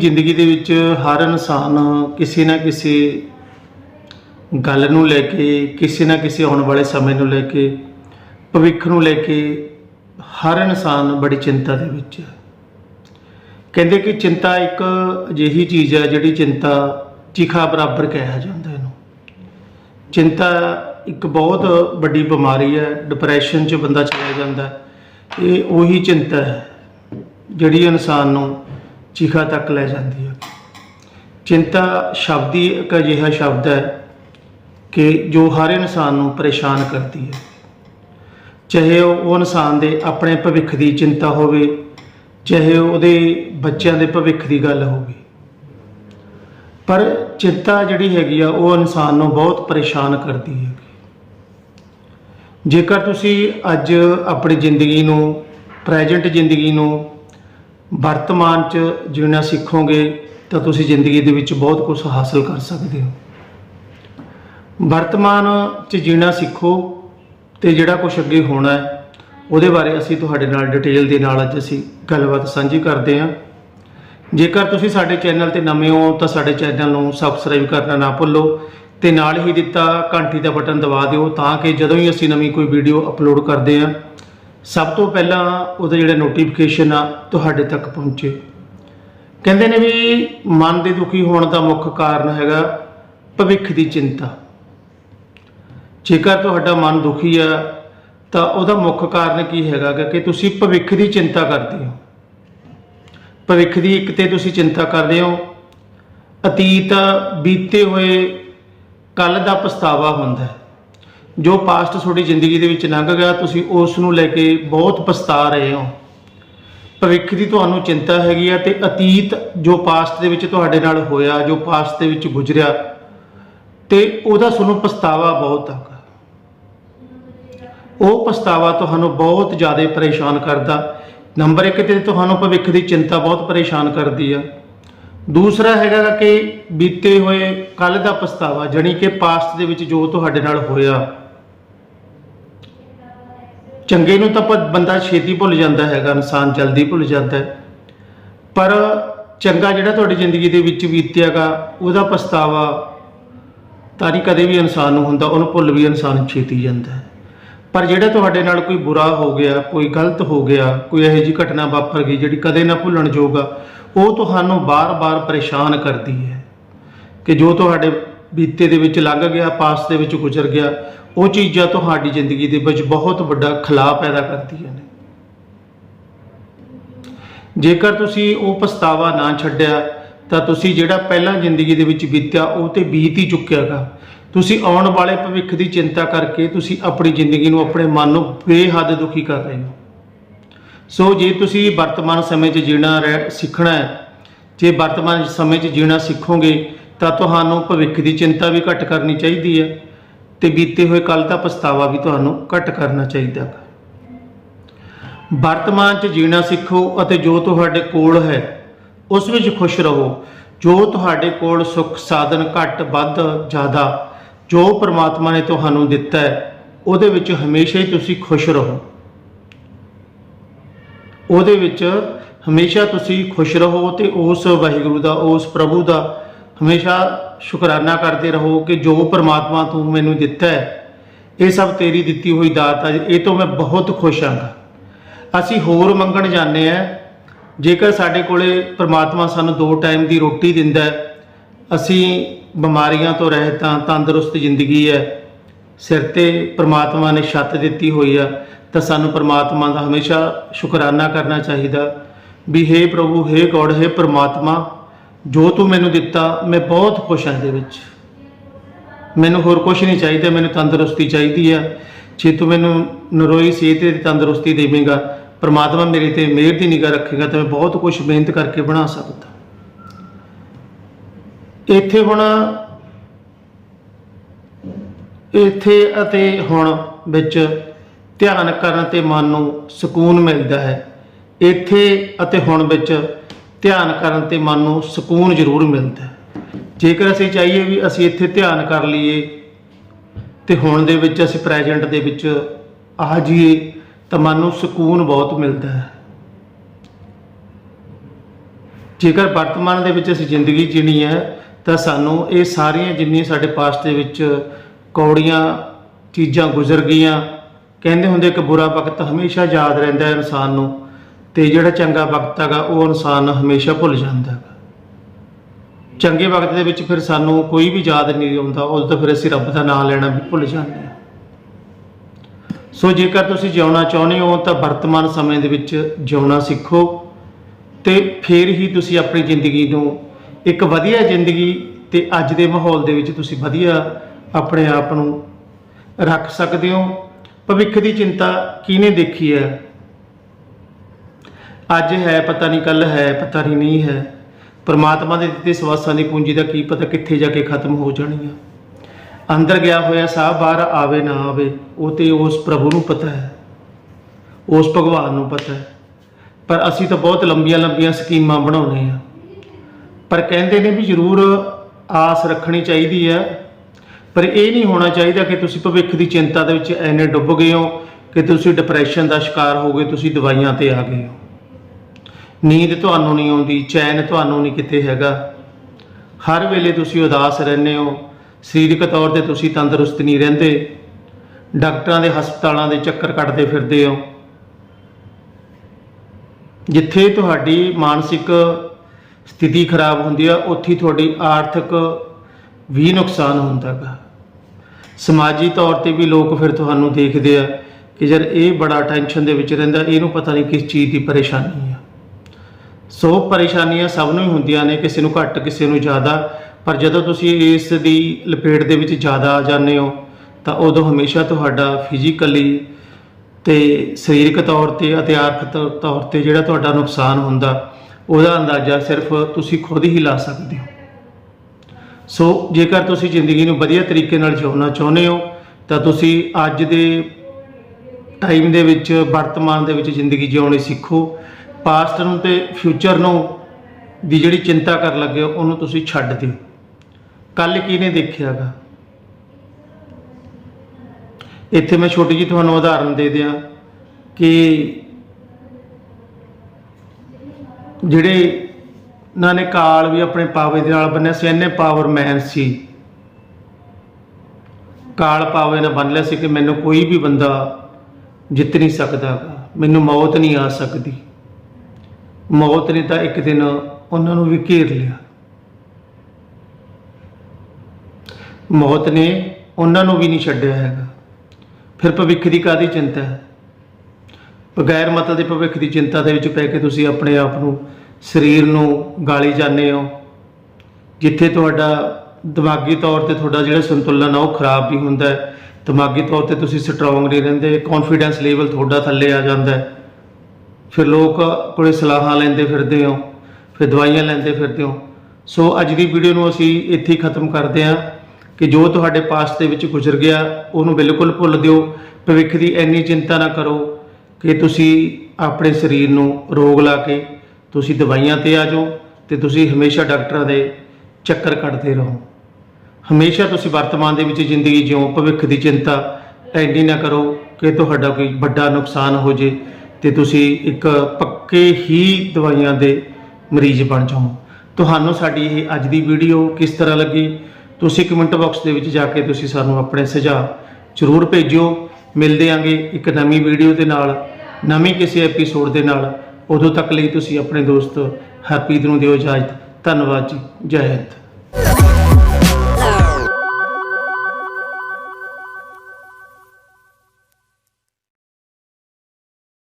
ਜ਼ਿੰਦਗੀ ਦੇ ਵਿੱਚ ਹਰ ਇਨਸਾਨ ਕਿਸੇ ਨਾ ਕਿਸੇ ਗੱਲ ਨੂੰ ਲੈ ਕੇ, ਕਿਸੇ ਨਾ ਕਿਸੇ ਆਉਣ ਵਾਲੇ ਸਮੇਂ ਨੂੰ ਲੈ ਕੇ, ਭਵਿੱਖ ਨੂੰ ਲੈ ਕੇ ਹਰ ਇਨਸਾਨ ਬੜੀ ਚਿੰਤਾ ਦੇ ਵਿੱਚ ਹੈ। ਕਹਿੰਦੇ ਕਿ ਚਿੰਤਾ ਇੱਕ ਅਜਿਹੀ ਚੀਜ਼ ਹੈ ਜਿਹੜੀ ਚਿੰਤਾ ਚੀਖਾ ਬਰਾਬਰ ਕਿਹਾ ਜਾਂਦਾ ਇਹਨੂੰ। ਚਿੰਤਾ ਇੱਕ ਬਹੁਤ ਵੱਡੀ ਬਿਮਾਰੀ ਹੈ ਡਿਪਰੈਸ਼ਨ 'ਚ ਬੰਦਾ ਚਲਾ ਜਾਂਦਾ ਇਹ ਉਹੀ ਚਿੰਤਾ ਹੈ ਜਿਹੜੀ ਇਨਸਾਨ ਨੂੰ ਚੀਖਾ ਤੱਕ ਲੈ ਜਾਂਦੀ ਹੈ ਚਿੰਤਾ ਸ਼ਬਦ ਹੀ ਇੱਕ ਅਜਿਹਾ ਸ਼ਬਦ ਹੈ ਕਿ ਜੋ ਹਰ ਇਨਸਾਨ ਨੂੰ ਪਰੇਸ਼ਾਨ ਕਰਦੀ ਹੈ। ਚਾਹੇ ਉਹ ਉਹ ਇਨਸਾਨ ਦੇ ਆਪਣੇ ਭਵਿੱਖ ਦੀ ਚਿੰਤਾ ਹੋਵੇ, ਚਾਹੇ ਉਹਦੇ ਬੱਚਿਆਂ ਦੇ ਭਵਿੱਖ ਦੀ ਗੱਲ ਹੋਵੇ। ਪਰ ਚਿੰਤਾ ਜਿਹੜੀ ਹੈਗੀ ਆ, ਉਹ ਇਨਸਾਨ ਨੂੰ ਬਹੁਤ ਪਰੇਸ਼ਾਨ ਕਰਦੀ ਹੈ ਜੇਕਰ ਤੁਸੀਂ ਅੱਜ ਆਪਣੀ ਜ਼ਿੰਦਗੀ ਨੂੰ, ਪ੍ਰੈਜ਼ੈਂਟ ਜ਼ਿੰਦਗੀ ਨੂੰ ਵਰਤਮਾਨ 'ਚ ਜੀਣਾ ਸਿੱਖੋਗੇ ਤਾਂ ਤੁਸੀਂ ਜ਼ਿੰਦਗੀ ਦੇ ਵਿੱਚ ਬਹੁਤ ਕੁਝ ਹਾਸਲ ਕਰ ਸਕਦੇ ਹੋ। ਵਰਤਮਾਨ 'ਚ ਜੀਣਾ ਸਿੱਖੋ ਤੇ ਜਿਹੜਾ ਕੁਝ ਅੱਗੇ ਹੋਣਾ ਹੈ, ਉਹਦੇ ਬਾਰੇ ਅਸੀਂ ਤੁਹਾਡੇ ਨਾਲ ਡਿਟੇਲ ਦੇ ਨਾਲ ਅੱਜ ਅਸੀਂ ਗੱਲਬਾਤ ਸਾਂਝੀ ਕਰਦੇ ਹਾਂ। ਜੇਕਰ ਤੁਸੀਂ ਸਾਡੇ ਚੈਨਲ ਤੇ ਨਵੇਂ ਹੋ ਤਾਂ ਸਾਡੇ ਚੈਨਲ ਨੂੰ ਸਬਸਕ੍ਰਾਈਬ ਕਰਨਾ ਨਾ ਭੁੱਲੋ ਤੇ ਨਾਲ ਹੀ ਦਿੱਤਾ ਘੰਟੀ ਦਾ ਬਟਨ ਦਬਾ ਦਿਓ ਤਾਂ ਕਿ ਜਦੋਂ ਹੀ ਅਸੀਂ ਨਵੀਂ ਕੋਈ ਵੀਡੀਓ ਅਪਲੋਡ ਕਰਦੇ ਹਾਂ ਸਭ ਤੋਂ ਪਹਿਲਾਂ ਉਹਦਾ ਜਿਹੜਾ ਨੋਟੀਫਿਕੇਸ਼ਨ ਆ ਤੁਹਾਡੇ ਤੱਕ ਪਹੁੰਚੇ। ਕਹਿੰਦੇ ਨੇ ਵੀ ਮਨ ਦੇ ਦੁਖੀ ਹੋਣ ਦਾ ਮੁੱਖ ਕਾਰਨ ਹੈਗਾ ਭਵਿੱਖ ਦੀ ਚਿੰਤਾ। ਜੇਕਰ ਤੁਹਾਡਾ ਮਨ ਦੁਖੀ ਆ, ਤਾਂ ਉਹਦਾ ਮੁੱਖ ਕਾਰਨ ਕੀ ਹੈਗਾ ਕਿ ਤੁਸੀਂ ਭਵਿੱਖ ਦੀ ਚਿੰਤਾ ਕਰਦੇ ਹੋ। ਭਵਿੱਖ ਦੀ ਇੱਕ ਤੇ ਤੁਸੀਂ ਚਿੰਤਾ ਕਰਦੇ ਹੋ, ਅਤੀਤ ਬੀਤੇ ਹੋਏ ਕੱਲ ਦਾ ਪਛਤਾਵਾ ਹੁੰਦਾ ਹੈ। ਜੋ ਪਾਸਟ ਤੁਹਾਡੀ ਜ਼ਿੰਦਗੀ ਦੇ ਵਿੱਚ ਲੰਘ ਗਿਆ, ਤੁਸੀਂ ਉਸ ਨੂੰ ਲੈ ਕੇ ਬਹੁਤ ਪਛਤਾ ਰਹੇ ਹੋ। ਭਵਿੱਖ ਦੀ ਤੁਹਾਨੂੰ ਚਿੰਤਾ ਹੈਗੀ ਆ ਤੇ ਅਤੀਤ ਜੋ ਪਾਸਟ ਦੇ ਵਿੱਚ ਤੁਹਾਡੇ ਨਾਲ ਹੋਇਆ, ਜੋ ਪਾਸਟ ਦੇ ਵਿੱਚ ਗੁਜ਼ਰਿਆ, ਤੇ ਉਹਦਾ ਤੁਹਾਨੂੰ ਪਛਤਾਵਾ ਬਹੁਤ ਆਗਾ ਉਹ ਪਛਤਾਵਾ ਤੁਹਾਨੂੰ ਬਹੁਤ ਜ਼ਿਆਦਾ ਪਰੇਸ਼ਾਨ ਕਰਦਾ। ਨੰਬਰ 1 ਤੇ ਤੁਹਾਨੂੰ ਭਵਿੱਖ ਦੀ ਚਿੰਤਾ ਬਹੁਤ ਪਰੇਸ਼ਾਨ ਕਰਦੀ ਆ। ਦੂਸਰਾ ਹੈਗਾ ਕਿ ਬੀਤੇ ਹੋਏ ਕੱਲ ਦਾ ਪਛਤਾਵਾ, ਜਾਣੀ ਕਿ ਪਾਸਟ ਦੇ ਵਿੱਚ ਜੋ ਤੁਹਾਡੇ ਨਾਲ ਹੋਇਆ ਚੰਗੇ ਨੂੰ ਤਾਂ ਪ- ਬੰਦਾ ਛੇਤੀ ਭੁੱਲ ਜਾਂਦਾ ਹੈਗਾ, ਇਨਸਾਨ ਜਲਦੀ ਭੁੱਲ ਜਾਂਦਾ ਹੈ। ਪਰ ਚੰਗਾ ਜਿਹੜਾ ਤੁਹਾਡੀ ਜ਼ਿੰਦਗੀ ਦੇ ਵਿੱਚ ਬੀਤਿਆਗਾ, ਉਹਦਾ ਪਛਤਾਵਾ ਤਾਂ ਨਹੀਂ ਕਦੇ ਵੀ ਇਨਸਾਨ ਨੂੰ ਹੁੰਦਾ, ਉਹਨੂੰ ਭੁੱਲ ਵੀ ਇਨਸਾਨ ਛੇਤੀ ਜਾਂਦਾ ਹੈ। ਪਰ ਜਿਹੜਾ ਤੁਹਾਡੇ ਨਾਲ ਕੋਈ ਬੁਰਾ ਹੋ ਗਿਆ, ਕੋਈ ਗਲਤ ਹੋ ਗਿਆ, ਕੋਈ ਇਹੋ ਜਿਹੀ ਘਟਨਾ ਵਾਪਰ ਗਈ ਜਿਹੜੀ ਕਦੇ ਨਾ ਭੁੱਲਣ ਯੋਗ ਆ ਉਹ ਤੁਹਾਨੂੰ ਬਾਰ-ਬਾਰ ਪਰੇਸ਼ਾਨ ਕਰਦੀ ਹੈ ਕਿ ਜੋ ਤੁਹਾਡੇ ਬੀਤੇ ਦੇ ਵਿੱਚ ਲੰਘ ਗਿਆ ਪਾਸ ਦੇ ਵਿੱਚ ਗੁਜ਼ਰ ਗਿਆ। ਉਹ ਚੀਜ਼ਾਂ ਤੁਹਾਡੀ ਜ਼ਿੰਦਗੀ ਦੇ ਵਿੱਚ ਬਹੁਤ ਵੱਡਾ ਖਲਾ ਪੈਦਾ ਕਰਦੀਆਂ ਨੇ। ਜੇਕਰ ਤੁਸੀਂ ਉਹ ਪਛਤਾਵਾ ਨਾ ਛੱਡਿਆ, ਤਾਂ ਤੁਸੀਂ ਜਿਹੜਾ ਪਹਿਲਾਂ ਜ਼ਿੰਦਗੀ ਦੇ ਵਿੱਚ ਬੀਤਿਆ, ਉਹ ਤੇ ਬੀਤ ਹੀ ਚੁੱਕਿਆਗਾ। ਤੁਸੀਂ ਆਉਣ ਵਾਲੇ ਭਵਿੱਖ ਦੀ ਚਿੰਤਾ ਕਰਕੇ ਤੁਸੀਂ ਆਪਣੀ ਜ਼ਿੰਦਗੀ ਨੂੰ ਆਪਣੇ ਮਨ ਨੂੰ ਬੇਹੱਦ ਦੁਖੀ ਕਰ ਰਹੇ ਹੋ। ਸੋ ਜੇ ਤੁਸੀਂ ਵਰਤਮਾਨ ਸਮੇਂ 'ਚ ਜੀਣਾ ਰਹਿ- ਸਿੱਖਣਾ ਹੈ, ਜੇ ਵਰਤਮਾਨ ਸਮੇਂ 'ਚ ਜੀਣਾ ਸਿੱਖੋਗੇ ਤਾਂ ਤੁਹਾਨੂੰ ਭਵਿੱਖ ਦੀ ਚਿੰਤਾ ਵੀ ਘੱਟ ਕਰਨੀ ਚਾਹੀਦੀ ਹੈ ਤੇ ਬੀਤੇ ਹੋਏ ਕੱਲ ਦਾ ਪਛਤਾਵਾ ਵੀ ਤੁਹਾਨੂੰ ਘੱਟ ਕਰਨਾ ਚਾਹੀਦਾ ਹੈ। ਵਰਤਮਾਨ 'ਚ ਜੀਣਾ ਸਿੱਖੋ ਅਤੇ ਜੋ ਤੁਹਾਡੇ ਕੋਲ ਹੈ, ਉਸ ਵਿੱਚ ਖੁਸ਼ ਰਹੋ। ਜੋ ਤੁਹਾਡੇ ਕੋਲ ਸੁੱਖ ਸਾਧਨ ਘੱਟ, ਵੱਧ, ਜ਼ਿਆਦਾ ਜੋ ਪ੍ਰਮਾਤਮਾ ਨੇ ਤੁਹਾਨੂੰ ਦਿੱਤਾ ਹੈ, ਉਹਦੇ ਵਿੱਚ ਹਮੇਸ਼ਾ ਹੀ ਤੁਸੀਂ ਖੁਸ਼ ਰਹੋ। ਉਹਦੇ ਵਿੱਚ ਹਮੇਸ਼ਾ ਤੁਸੀਂ ਖੁਸ਼ ਰਹੋ ਤੇ ਉਸ ਵਾਹਿਗੁਰੂ ਦਾ, ਉਸ ਪ੍ਰਭੂ ਦਾ ਹਮੇਸ਼ਾ ਸ਼ੁਕਰਾਨਾ ਕਰਦੇ ਰਹੋ ਕਿ ਜੋ ਪ੍ਰਮਾਤਮਾ ਤੂੰ ਮੈਨੂੰ ਦਿੱਤਾ ਹੈ ਇਹ ਸਭ ਤੇਰੀ ਦਿੱਤੀ ਹੋਈ ਦਾਤ ਹੈ ਇਹ ਤੋਂ ਮੈਂ ਬਹੁਤ ਖੁਸ਼ ਹਾਂ ਅਸੀਂ ਹੋਰ ਮੰਗਣ ਜਾਂਦੇ ਆ ਜੇਕਰ ਸਾਡੇ ਕੋਲੇ ਪ੍ਰਮਾਤਮਾ ਸਾਨੂੰ ਦੋ ਟਾਈਮ ਦੀ ਰੋਟੀ ਦਿੰਦਾ ਹੈ, ਅਸੀਂ ਬਿਮਾਰੀਆਂ ਤੋਂ ਰਹਿਤ ਹਾਂ ਤੰਦਰੁਸਤ ਜ਼ਿੰਦਗੀ ਹੈ ਸਿਰ ਤੇ ਪ੍ਰਮਾਤਮਾ ਨੇ ਛੱਤ ਦਿੱਤੀ ਹੋਈ ਆ ਤਾਂ ਸਾਨੂੰ ਪ੍ਰਮਾਤਮਾ ਦਾ ਹਮੇਸ਼ਾ ਸ਼ੁਕਰਾਨਾ ਕਰਨਾ ਚਾਹੀਦਾ ਵੀ हे ਪ੍ਰਭੂ हे ਗੋਡ हे ਪ੍ਰਮਾਤਮਾ ਜੋ ਤੂੰ ਮੈਨੂੰ ਦਿੱਤਾ, ਮੈਂ ਬਹੁਤ ਖੁਸ਼ ਹਾਂ ਇਹਦੇ ਵਿੱਚ। ਮੈਨੂੰ ਹੋਰ ਕੁਝ ਨਹੀਂ ਚਾਹੀਦਾ, ਮੈਨੂੰ ਤੰਦਰੁਸਤੀ ਚਾਹੀਦੀ ਆ। ਜੇ ਤੂੰ ਮੈਨੂੰ ਨਰੋਈ ਸਿਹਤ ਤੇ ਤੰਦਰੁਸਤੀ ਦੇਵੇਂਗਾ, ਪ੍ਰਮਾਤਮਾ ਮੇਰੇ ਤੇ ਮਿਹਰ ਦੀ ਨਿਗਾਹ ਰੱਖੇਗਾ, ਤਾਂ ਮੈਂ ਬਹੁਤ ਕੁਝ ਮਿਹਨਤ ਕਰਕੇ ਬਣਾ ਸਕਦਾ। ਇੱਥੇ ਹੁਣ, ਇੱਥੇ ਅਤੇ ਹੁਣ ਵਿੱਚ ਧਿਆਨ ਕਰਨ ਤੇ ਮਨ ਨੂੰ ਸਕੂਨ ਮਿਲਦਾ ਹੈ। ਇੱਥੇ ਅਤੇ ਹੁਣ ਵਿੱਚ ਧਿਆਨ ਕਰਨ ਤੇ ਮਨ ਨੂੰ ਸਕੂਨ ਜ਼ਰੂਰ ਮਿਲਦਾ ਜੇਕਰ ਅਸੀਂ ਚਾਹੀਏ ਵੀ ਅਸੀਂ ਇੱਥੇ ਧਿਆਨ ਕਰ ਲਈਏ, ਤੇ ਹੁਣ ਦੇ ਵਿੱਚ ਅਸੀਂ ਪ੍ਰੈਜ਼ੈਂਟ ਦੇ ਵਿੱਚ ਆ ਜਾਈਏ, ਤਾਂ ਮਨ ਨੂੰ ਸਕੂਨ ਬਹੁਤ ਮਿਲਦਾ ਹੈ। ਜੇਕਰ ਵਰਤਮਾਨ ਦੇ ਵਿੱਚ ਅਸੀਂ ਜ਼ਿੰਦਗੀ ਜੀਣੀ ਹੈ, ਤਾਂ ਸਾਨੂੰ ਇਹ ਸਾਰੀਆਂ ਜਿੰਨੀਆਂ ਸਾਡੇ ਪਾਸਟ ਦੇ ਵਿੱਚ ਕੌੜੀਆਂ ਚੀਜ਼ਾਂ ਗੁਜ਼ਰ ਗਈਆਂ, ਕਹਿੰਦੇ ਹੁੰਦੇ ਇੱਕ ਬੁਰਾ ਵਕਤ ਹਮੇਸ਼ਾ ਯਾਦ ਰਹਿੰਦਾ ਹੈ ਇਨਸਾਨ ਨੂੰ। ਤੇ ਜਿਹੜਾ ਚੰਗਾ ਵਕਤ ਹੈਗਾ, ਉਹ ਇਨਸਾਨ ਹਮੇਸ਼ਾ ਭੁੱਲ ਜਾਂਦਾ ਹੈਗਾ। ਚੰਗੇ ਵਕਤ ਦੇ ਵਿੱਚ ਫਿਰ ਸਾਨੂੰ ਕੋਈ ਵੀ ਯਾਦ ਨਹੀਂ ਆਉਂਦਾ ਉਦੋਂ ਤੋਂ ਫਿਰ ਅਸੀਂ ਰੱਬ ਦਾ ਨਾਮ ਲੈਣਾ ਵੀ ਭੁੱਲ ਜਾਂਦੇ ਹਾਂ। ਸੋ ਜੇਕਰ ਤੁਸੀਂ ਜਿਉਣਾ ਚਾਹੁੰਦੇ ਹੋ, ਤਾਂ ਵਰਤਮਾਨ ਸਮੇਂ ਦੇ ਵਿੱਚ ਜਿਉਣਾ ਸਿੱਖੋ ਤੇ ਫਿਰ ਹੀ ਤੁਸੀਂ ਆਪਣੀ ਜ਼ਿੰਦਗੀ ਨੂੰ ਇੱਕ ਵਧੀਆ ਜ਼ਿੰਦਗੀ ਤੇ ਅੱਜ ਦੇ ਮਾਹੌਲ ਦੇ ਵਿੱਚ ਤੁਸੀਂ ਵਧੀਆ ਆਪਣੇ ਆਪ ਨੂੰ ਰੱਖ ਸਕਦੇ ਹੋ। ਭਵਿੱਖ ਦੀ ਚਿੰਤਾ ਕਿਹਨੇ ਦੇਖੀ ਹੈ? ਅੱਜ ਹੈ, ਪਤਾ ਨਹੀਂ ਕੱਲ ਹੈ, ਪਤਾ ਨਹੀਂ ਨਹੀਂ ਹੈ। ਪਰਮਾਤਮਾ ਦੇ ਦਿੱਤੇ ਸਵਾਸਾਂ ਦੀ ਪੂੰਜੀ ਦਾ ਕੀ ਪਤਾ ਕਿੱਥੇ ਜਾ ਕੇ ਖਤਮ ਹੋ ਜਾਣੀ ਆ ਅੰਦਰ ਗਿਆ ਹੋਇਆ ਸਾਹ ਬਾਹਰ ਆਵੇ ਨਾ ਆਵੇ, ਉਹ ਤੇ ਉਸ ਪ੍ਰਭੂ ਨੂੰ ਪਤਾ ਹੈ। ਉਸ ਭਗਵਾਨ ਨੂੰ ਪਤਾ ਹੈ। ਪਰ ਅਸੀਂ ਤਾਂ ਬਹੁਤ ਲੰਬੀਆਂ ਲੰਬੀਆਂ ਸਕੀਮਾਂ ਬਣਾਉਨੇ ਆ ਪਰ ਕਹਿੰਦੇ ਨੇ ਵੀ ਜ਼ਰੂਰ ਆਸ ਰੱਖਣੀ ਚਾਹੀਦੀ ਹੈ। ਪਰ ਇਹ ਨਹੀਂ ਹੋਣਾ ਚਾਹੀਦਾ ਕਿ ਤੁਸੀਂ ਭਵਿੱਖ ਦੀ ਚਿੰਤਾ ਦੇ ਵਿੱਚ ਐਨੇ ਡੁੱਬ ਗਏ ਹੋ ਕਿ ਤੁਸੀਂ ਡਿਪਰੈਸ਼ਨ ਦਾ ਸ਼ਿਕਾਰ ਹੋ ਗਏ, ਤੁਸੀਂ ਦਵਾਈਆਂ ਤੇ ਆ ਗਏ ਹੋ। ਨੀਂਦ ਤੁਹਾਨੂੰ ਨਹੀਂ ਆਉਂਦੀ, ਚੈਨ ਤੁਹਾਨੂੰ ਨਹੀਂ ਕਿਤੇ ਹੈਗਾ। ਹਰ ਵੇਲੇ ਤੁਸੀਂ ਉਦਾਸ ਰਹਿੰਦੇ ਹੋ। ਸਰੀਰਕ ਤੌਰ ਤੇ ਤੁਸੀਂ ਤੰਦਰੁਸਤ ਨਹੀਂ ਰਹਿੰਦੇ। ਡਾਕਟਰਾਂ ਦੇ ਹਸਪਤਾਲਾਂ ਦੇ ਚੱਕਰ ਕੱਟਦੇ ਫਿਰਦੇ ਹੋ। ਜਿੱਥੇ ਤੁਹਾਡੀ ਮਾਨਸਿਕ ਸਥਿਤੀ ਖਰਾਬ ਹੁੰਦੀ ਆ, ਉੱਥੇ ਤੁਹਾਡੀ ਆਰਥਿਕ ਵੀ ਨੁਕਸਾਨ ਹੁੰਦਾ ਗਾ। ਸਮਾਜੀ ਤੌਰ ਤੇ ਵੀ ਲੋਕ ਫਿਰ ਤੁਹਾਨੂੰ ਦੇਖਦੇ ਆ ਕਿ ਯਾਰ ਇਹ ਬੜਾ ਟੈਨਸ਼ਨ ਦੇ ਵਿੱਚ ਰਹਿੰਦਾ, ਇਹਨੂੰ ਪਤਾ ਨਹੀਂ ਕਿਸ ਚੀਜ਼ ਦੀ ਪਰੇਸ਼ਾਨੀ ਹੈ। ਸੋ ਪਰੇਸ਼ਾਨੀਆਂ ਸਭ ਨੂੰ ਹੀ ਹੁੰਦੀਆਂ ਨੇ, ਕਿਸੇ ਨੂੰ ਘੱਟ, ਕਿਸੇ ਨੂੰ ਜ਼ਿਆਦਾ। ਪਰ ਜਦੋਂ ਤੁਸੀਂ ਇਸ ਦੀ ਲਪੇਟ ਦੇ ਵਿੱਚ ਜ਼ਿਆਦਾ ਆ ਜਾਂਦੇ ਹੋ, ਤਾਂ ਉਦੋਂ ਹਮੇਸ਼ਾ ਤੁਹਾਡਾ ਫਿਜ਼ੀਕਲੀ ਤੇ ਸਰੀਰਕ ਤੌਰ ਤੇ ਅਤੇ ਆਰਥਿਕ ਤੌਰ ਤੇ ਜਿਹੜਾ ਤੁਹਾਡਾ ਨੁਕਸਾਨ ਹੁੰਦਾ, ਉਹਦਾ ਅੰਦਾਜ਼ਾ ਸਿਰਫ ਤੁਸੀਂ ਖੁਦ ਹੀ ਲਾ ਸਕਦੇ ਹੋ। ਸੋ ਜੇਕਰ ਤੁਸੀਂ ਜ਼ਿੰਦਗੀ ਨੂੰ ਵਧੀਆ ਤਰੀਕੇ ਨਾਲ ਜਿਉਣਾ ਚਾਹੁੰਦੇ ਹੋ, ਤਾਂ ਤੁਸੀਂ ਅੱਜ ਦੇ ਟਾਈਮ ਦੇ ਵਿੱਚ, ਵਰਤਮਾਨ ਦੇ ਵਿੱਚ ਜ਼ਿੰਦਗੀ ਜਿਉਣੀ ਸਿੱਖੋ। ਪਾਸਟ ਨੂੰ ਤੇ ਫਿਊਚਰ ਨੂੰ ਦੀ ਜਿਹੜੀ ਚਿੰਤਾ ਕਰਨ ਲੱਗੇ ਹੋ, ਉਹਨੂੰ ਤੁਸੀਂ ਛੱਡ ਦਿਓ। ਕੱਲ ਕਿਹਨੇ ਦੇਖਿਆਗਾ ਇੱਥੇ ਮੈਂ ਛੋਟੀ ਜੀ ਤੁਹਾਨੂੰ ਉਦਾਹਰਨ ਦੇ ਦਿਆਂ ਕਿ ਜਿਹੜੇ ਉਹਨਾਂ ਨੇ ਕਾਲ ਵੀ ਆਪਣੇ ਪਾਵੇ ਦੇ ਨਾਲ ਬੰਨਿਆ ਸੀ ਇਹਨੇ ਪਾਵਰਮੈਨ ਸੀ। ਕਾਲ ਪਾਵੇ ਨੇ ਬੰਨ ਲਿਆ ਸੀ ਕਿ ਮੈਨੂੰ ਕੋਈ ਵੀ ਬੰਦਾ ਜਿੱਤ ਨਹੀਂ ਸਕਦਾ ਮੈਨੂੰ ਮੌਤ ਨਹੀਂ ਆ ਸਕਦੀ। ਮੌਤ ਨੇ ਤਾਂ ਇੱਕ ਦਿਨ ਉਹਨਾਂ ਨੂੰ ਵੀ ਘੇਰ ਲਿਆ। ਮੌਤ ਨੇ ਉਹਨਾਂ ਨੂੰ ਵੀ ਨਹੀਂ ਛੱਡਿਆ ਹੈਗਾ। ਫਿਰ ਭਵਿੱਖ ਦੀ ਕਾਦੀ ਚਿੰਤਾ ਹੈ? ਬਗੈਰ ਮਤਲਬ ਦੇ ਭਵਿੱਖ ਦੀ ਚਿੰਤਾ ਦੇ ਵਿੱਚ ਪੈ ਕੇ ਤੁਸੀਂ ਆਪਣੇ ਆਪ ਨੂੰ ਸਰੀਰ ਨੂੰ ਗਾਲੀ ਜਾਂਦੇ ਹੋ। ਜਿੱਥੇ ਤੁਹਾਡਾ ਦਿਮਾਗੀ ਤੌਰ ਤੇ ਤੁਹਾਡਾ ਜਿਹੜਾ ਸੰਤੁਲਨ ਆ ਉਹ ਖਰਾਬ ਵੀ ਹੁੰਦਾ ਹੈ। ਦਿਮਾਗੀ ਤੌਰ ਤੇ ਤੁਸੀਂ ਸਟਰੋਂਗ ਨਹੀਂ ਰਹਿੰਦੇ ਕੌਨਫੀਡੈਂਸ ਲੈਵਲ ਤੁਹਾਡਾ ਥੱਲੇ ਆ ਜਾਂਦਾ ਹੈ। ਫਿਰ ਲੋਕ ਕੋਲੇ ਸਲਾਹਾਂ ਲੈਂਦੇ ਫਿਰਦੇ ਹੋ, ਫਿਰ ਦਵਾਈਆਂ ਲੈਂਦੇ ਫਿਰਦੇ ਹੋ। ਸੋ ਅੱਜ ਦੀ ਵੀਡੀਓ ਨੂੰ ਅਸੀਂ ਇੱਥੇ ਹੀ ਖਤਮ ਕਰਦੇ ਹਾਂ ਕਿ ਜੋ ਤੁਹਾਡੇ ਪਾਸਟ ਦੇ ਵਿੱਚ ਗੁਜ਼ਰ ਗਿਆ, ਉਹਨੂੰ ਬਿਲਕੁਲ ਭੁੱਲ ਦਿਓ। ਭਵਿੱਖ ਦੀ ਇੰਨੀ ਚਿੰਤਾ ਨਾ ਕਰੋ ਕਿ ਤੁਸੀਂ ਆਪਣੇ ਸਰੀਰ ਨੂੰ ਰੋਗ ਲਾ ਕੇ ਤੁਸੀਂ ਦਵਾਈਆਂ ਤੇ ਆ ਜਾਓ ਤੇ ਤੁਸੀਂ ਹਮੇਸ਼ਾ ਡਾਕਟਰਾਂ ਦੇ ਚੱਕਰ ਕੱਟਦੇ ਰਹੋ। ਹਮੇਸ਼ਾ ਤੁਸੀਂ ਵਰਤਮਾਨ ਦੇ ਵਿੱਚ ਜ਼ਿੰਦਗੀ ਜਿਉਂ, ਭਵਿੱਖ ਦੀ ਚਿੰਤਾ ਐਡੀ ਨਾ ਕਰੋ ਕਿ ਤੁਹਾਡਾ ਕੋਈ ਵੱਡਾ ਨੁਕਸਾਨ ਹੋ ਜੇ। ਤੇ ਤੁਸੀਂ ਇੱਕ ਪੱਕੇ ਹੀ ਦਵਾਈਆਂ ਦੇ ਮਰੀਜ਼ ਬਣ ਜਾਓ ਤੁਹਾਨੂੰ ਸਾਡੀ ਇਹ ਅੱਜ ਦੀ ਵੀਡੀਓ ਕਿਸ ਤਰ੍ਹਾਂ ਲੱਗੀ, ਤੁਸੀਂ ਕਮੈਂਟ ਬਾਕਸ ਦੇ ਵਿੱਚ ਜਾ ਕੇ ਤੁਸੀਂ ਸਾਨੂੰ ਆਪਣੇ ਸੁਝਾਅ ਜ਼ਰੂਰ ਭੇਜਿਓ। ਮਿਲਦੇ ਆਂਗੇ ਇੱਕ ਨਵੀਂ ਵੀਡੀਓ ਦੇ ਨਾਲ, ਨਵੀਂ ਕਿਸੇ ਐਪੀਸੋਡ ਦੇ ਨਾਲ। ਉਦੋਂ ਤੱਕ ਲਈ ਤੁਸੀਂ ਆਪਣੇ ਦੋਸਤ ਹੈਪੀ ਨੂੰ ਦਿਓ ਇਜਾਜ਼ਤ। ਧੰਨਵਾਦ ਜੀ, ਜੈ ਹਿੰਦ।